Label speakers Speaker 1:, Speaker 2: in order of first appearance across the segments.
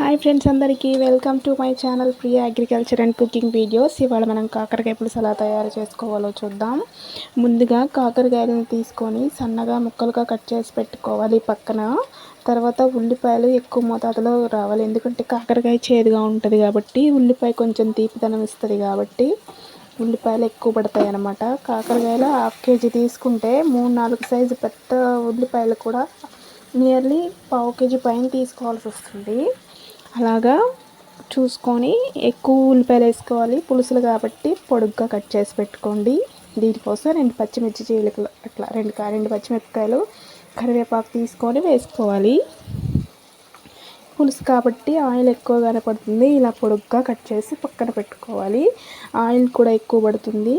Speaker 1: Hi friends అందరికీ welcome to my channel Priya agriculture and cooking videos. ఇవాళ మనం కాకరకాయ పులుసు ఎలా తయారు చేసుకోవాలో చూద్దాం. ముందుగా కాకరకాయలను తీసుకొని సన్నగా ముక్కలుగా కట్ చేసి పెట్టుకోవాలి పక్కన. తర్వాత ఉల్లిపాయలు ఎక్కువ మోతాదులో రావాలి ఎందుకంటే కాకరకాయ చేదుగా ఉంటుంది కాబట్టి ఉల్లిపాయ కొంచెం తీపిదనం ఇస్తుంది కాబట్టి ఉల్లిపాయలు ఎక్కువ పడతాయి అన్నమాట. కాకరకాయలు హాఫ్ కేజీ తీసుకుంటే మూడు నాలుగు సైజు పెద్ద ఉల్లిపాయలు కూడా నియర్లీ పావు కేజీ పైన తీసుకోవాల్సి వస్తుంది. అలాగా చూసుకొని ఎక్కువ ఉల్లిపాయలు వేసుకోవాలి. పులుసులు కాబట్టి పొడుగ్గా కట్ చేసి పెట్టుకోండి. దీనికోసం రెండు పచ్చిమిర్చి చీలికలు అట్లా రెండు రెండు పచ్చిమిరపకాయలు కరివేపాకు తీసుకొని వేసుకోవాలి. పులుసు కాబట్టి ఆయిల్ ఎక్కువగానే పడుతుంది. ఇలా పొడుగ్గా కట్ చేసి పక్కన పెట్టుకోవాలి. ఆయిల్ కూడా ఎక్కువ పడుతుంది.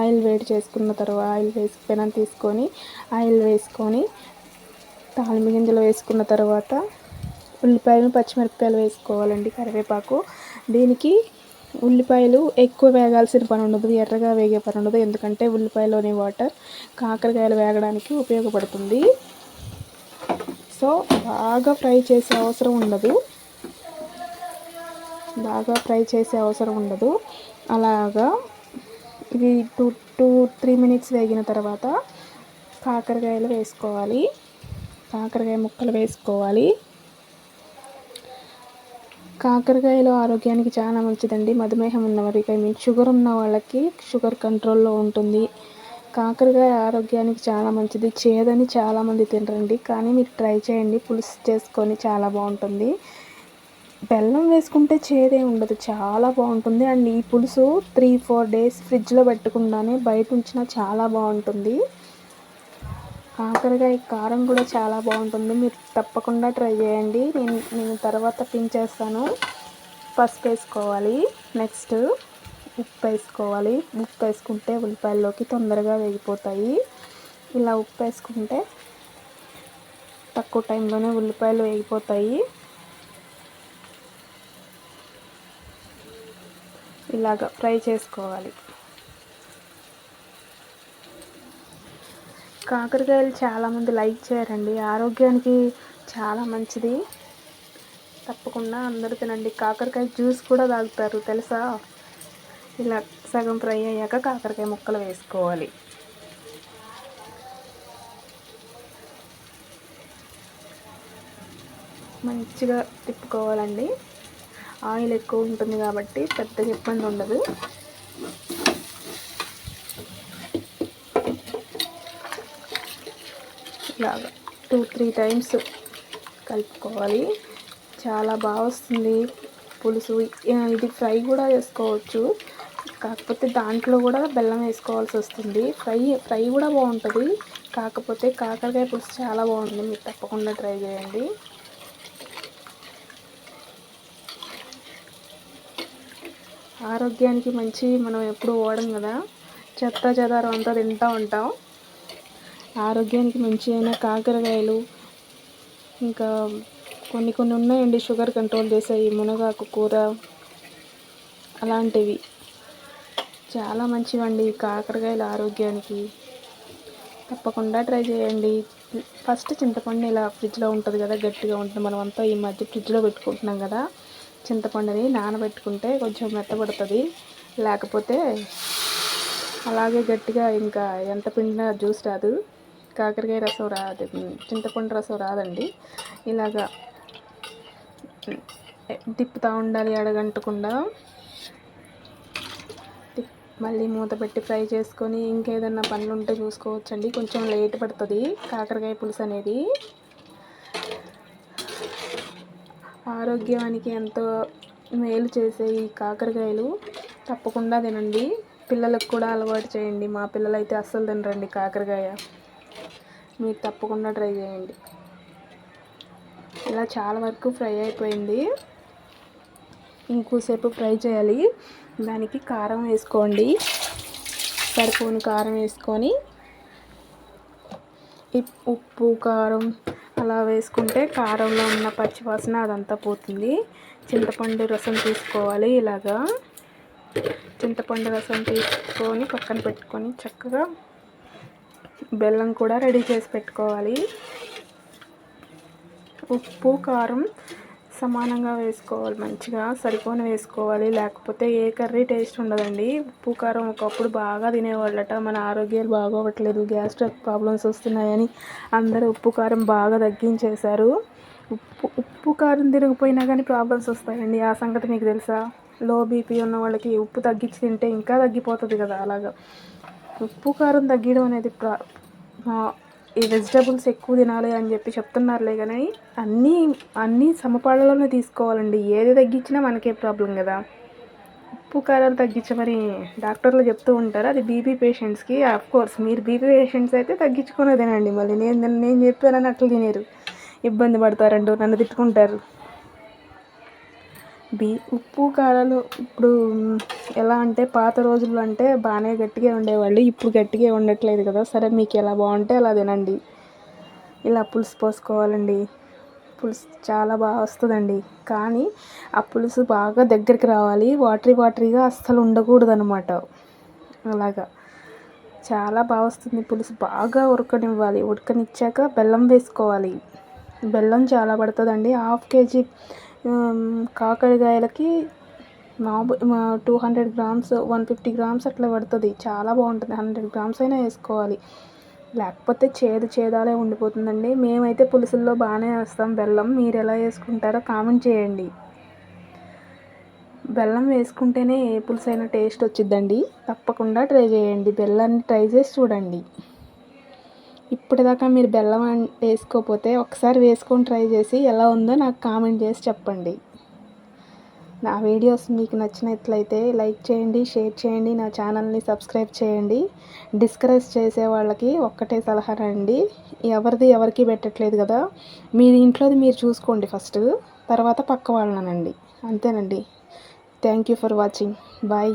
Speaker 1: ఆయిల్ వేడి చేసుకున్న తర్వాత ఆయిల్ వేసి పెనం తీసుకొని ఆయిల్ వేసుకొని తాలిమి గింజలు వేసుకున్న తర్వాత ఉల్లిపాయలు పచ్చిమిరపకాయలు వేసుకోవాలండి కరివేపాకు. దీనికి ఉల్లిపాయలు ఎక్కువ వేగాల్సిన పని ఉండదు ఎర్రగా వేగే పని ఉండదు. ఎందుకంటే ఉల్లిపాయలోని వాటర్ కాకరకాయలు వేగడానికి ఉపయోగపడుతుంది. సో బాగా ఫ్రై చేసే అవసరం ఉండదు. బాగా ఫ్రై చేసే అవసరం ఉండదు. అలాగా ఇవి టూ టూ త్రీ మినిట్స్ వేగిన తర్వాత కాకరకాయలు వేసుకోవాలి. కాకరకాయ ముక్కలు వేసుకోవాలి. కాకరకాయలు ఆరోగ్యానికి చాలా మంచిదండి. మధుమేహం ఉన్నవారికి ఐ మీన్ షుగర్ ఉన్న వాళ్ళకి షుగర్ కంట్రోల్లో ఉంటుంది. కాకరకాయ ఆరోగ్యానికి చాలా మంచిది. చేదని చాలామంది తినరండి. కానీ మీరు ట్రై చేయండి. పులుసు చేసుకొని చాలా బాగుంటుంది. బెల్లం వేసుకుంటే చేదే ఉండదు. చాలా బాగుంటుంది. అండ్ ఈ పులుసు త్రీ ఫోర్ డేస్ ఫ్రిడ్జ్లో పెట్టుకుండానే బయట ఉంచినా చాలా బాగుంటుంది. కాకరకాయ కారం కూడా చాలా బాగుంటుంది. మీరు తప్పకుండా ట్రై చేయండి. నేను నేను తర్వాత పించేస్తాను. పసుపు వేసుకోవాలి. నెక్స్ట్ ఉప్పు వేసుకోవాలి. ఉప్పు వేసుకుంటే ఉల్లిపాయల్లోకి తొందరగా వేగిపోతాయి. ఇలా ఉప్పు వేసుకుంటే తక్కువ టైంలోనే ఉల్లిపాయలు వేగిపోతాయి. ఇలాగ ఫ్రై చేసుకోవాలి. కాకరకాయలు చాలామంది లైక్ చేయరండి. ఆరోగ్యానికి చాలా మంచిది. తప్పకుండా అందరూ తినండి. కాకరకాయ జ్యూస్ కూడా తాగుతారు తెలుసా? ఇలా సగం ఫ్రై అయ్యాక కాకరకాయ ముక్కలు వేసుకోవాలి. మంచిగా తిప్పుకోవాలండి. ఆయిల్ ఎక్కువ ఉంటుంది కాబట్టి పెద్దగా ఇబ్బంది ఉండదు. ఇలాగా టూ త్రీ టైమ్స్ కలుపుకోవాలి. చాలా బాగా వస్తుంది పులుసు. ఇది ఫ్రై కూడా చేసుకోవచ్చు. కాకపోతే దాంట్లో కూడా బెల్లం వేసుకోవాల్సి వస్తుంది. ఫ్రై ఫ్రై కూడా బాగుంటుంది. కాకపోతే కాకరకాయ పులుసు చాలా బాగుంటుంది మీరు తప్పకుండా ట్రై చేయండి. ఆరోగ్యానికి మంచి మనం ఎప్పుడు ఓడం కదా. చెత్త చెదారం అంతా తింటూ ఉంటాం. ఆరోగ్యానికి మంచి అయిన కాకరకాయలు ఇంకా కొన్ని కొన్ని ఉన్నాయండి షుగర్ కంట్రోల్ చేసాయి మునగాకు కూర. అలాంటివి. చాలా మంచివండి కాకరకాయలు ఆరోగ్యానికి. తప్పకుండా ట్రై చేయండి. ఫస్ట్ చింతపండు ఇలా ఫ్రిడ్జ్లో ఉంటుంది కదా గట్టిగా ఉంటుంది. మనం అంతా ఈ మధ్య ఫ్రిడ్జ్లో పెట్టుకుంటున్నాం కదా చింతపండుని నానబెట్టుకుంటే కొంచెం మెత్తబడుతుంది. లేకపోతే అలాగే గట్టిగా ఇంకా ఎంత పిండినా జ్యూస్ రాదు. కాకరకాయ రసం రాదు చింతపండు రసం రాదండి. ఇలాగా తిప్పుతూ ఉండాలి అడగంటకుండా. మళ్ళీ మూత పెట్టి ఫ్రై చేసుకొని ఇంకేదన్నా పనులు ఉంటే చూసుకోవచ్చండి. కొంచెం లేట్ పడుతుంది కాకరకాయ పులుసు అనేది. ఆరోగ్యానికి ఎంతో మేలు చేసే ఈ కాకరకాయలు తప్పకుండా తినండి. పిల్లలకు కూడా అలవాటు చేయండి. మా పిల్లలైతే అస్సలు తినరండి కాకరకాయ. మీరు తప్పకుండా ట్రై చేయండి. ఇలా చాలా వరకు ఫ్రై అయిపోయింది. ఇంకోసేపు ఫ్రై చేయాలి. దానికి కారం వేసుకోండి. సరిపోని కారం వేసుకొని ఉప్పు కారం అలా వేసుకుంటే కారంలో ఉన్న పచ్చివాసన అదంతా పోతుంది. చింతపండు రసం తీసుకోవాలి ఇలాగా. చింతపండు రసం తీసుకొని పక్కన పెట్టుకొని చక్కగా బెల్లం కూడా రెడీ చేసి పెట్టుకోవాలి. ఉప్పు కారం సమానంగా వేసుకోవాలి మంచిగా సరిపోని వేసుకోవాలి. లేకపోతే ఏ కర్రీ టేస్ట్ ఉండదండి. ఉప్పు కారం ఒకప్పుడు బాగా తినేవాళ్ళట. మన ఆరోగ్యాలు బాగోవట్లేదు. గ్యాస్ట్రిక్ ప్రాబ్లమ్స్ వస్తున్నాయని అందరూ ఉప్పు కారం బాగా తగ్గించేశారు. ఉప్పు ఉప్పు కారం తిరిగిపోయినా కానీ ప్రాబ్లమ్స్ వస్తాయండి. ఆ సంగతి మీకు తెలుసా? లో బీపీ ఉన్న వాళ్ళకి ఉప్పు తగ్గించి తింటే ఇంకా తగ్గిపోతుంది కదా అలాగా. ఉప్పు కారం తగ్గడం అనేది ప్రా ఈ వెజిటబుల్స్ ఎక్కువ తినాలి అని చెప్పి చెప్తున్నారులే కానీ అన్నీ అన్నీ సమపాళ్ళలోనే తీసుకోవాలండి. ఏది తగ్గించినా మనకే ప్రాబ్లం కదా. ఉప్పు కారాలు తగ్గించమని డాక్టర్లు చెప్తూ ఉంటారు. అది బీపీ పేషెంట్స్కి ఆఫ్ కోర్స్ మీరు బీపీ పేషెంట్స్ అయితే తగ్గించుకునే తినండి. మళ్ళీ నేను నేను చెప్పానని అట్లా తినేరు. ఇబ్బంది పడతారంటూ నన్ను తిట్టుకుంటారు. బీ ఉప్పు కారాలు ఇప్పుడు ఎలా అంటే పాత రోజుల్లో అంటే బాగానే గట్టిగా ఉండేవాళ్ళు ఇప్పుడు గట్టిగా ఉండట్లేదు కదా. సరే మీకు ఎలా బాగుంటే అలా తినండి. ఇలా పులుసు పోసుకోవాలండి. పులుసు చాలా బాగా వస్తుందండి. కానీ ఆ పులుసు బాగా దగ్గరికి రావాలి. వాటరీ వాటరీగా అస్సలు ఉండకూడదు అనమాట అలాగా. చాలా బాగా వస్తుంది పులుసు. బాగా ఉడకనివ్వాలి. ఉడకనిచ్చాక బెల్లం వేసుకోవాలి. బెల్లం చాలా పడుతుందండి. హాఫ్ కేజీ కాకరకాయలకి మామూలు two hundred grams one fifty grams అట్లా పడుతుంది. చాలా బాగుంటుంది. హండ్రెడ్ గ్రామ్స్ అయినా వేసుకోవాలి. లేకపోతే చేదు చేదాలే ఉండిపోతుందండి. మేమైతే పులుసుల్లో బాగానే వేస్తాం. బెల్లం మీరు ఎలా వేసుకుంటారో కామెంట్ చేయండి. బెల్లం వేసుకుంటేనే ఏ పులుసు అయినా టేస్ట్ వచ్చిద్దండి. తప్పకుండా ట్రై చేయండి. బెల్లాన్ని ట్రై చేసి చూడండి. ఇప్పటిదాకా మీరు బెల్లం వేసుకోకపోతే ఒకసారి వేసుకొని ట్రై చేసి ఎలా ఉందో నాకు కామెంట్ చేసి చెప్పండి. నా వీడియోస్ మీకు నచ్చినట్లయితే లైక్ చేయండి షేర్ చేయండి నా ఛానల్ని సబ్స్క్రైబ్ చేయండి. డిస్కరేజ్ చేసే వాళ్ళకి ఒక్కటే సలహా అండి ఎవరిది ఎవరికి పెట్టట్లేదు కదా. మీ ఇంట్లోది మీరు చూసుకోండి ఫస్ట్. తర్వాత పక్క వాళ్ళనండి. అంతేనండి. Thank you for watching. Bye.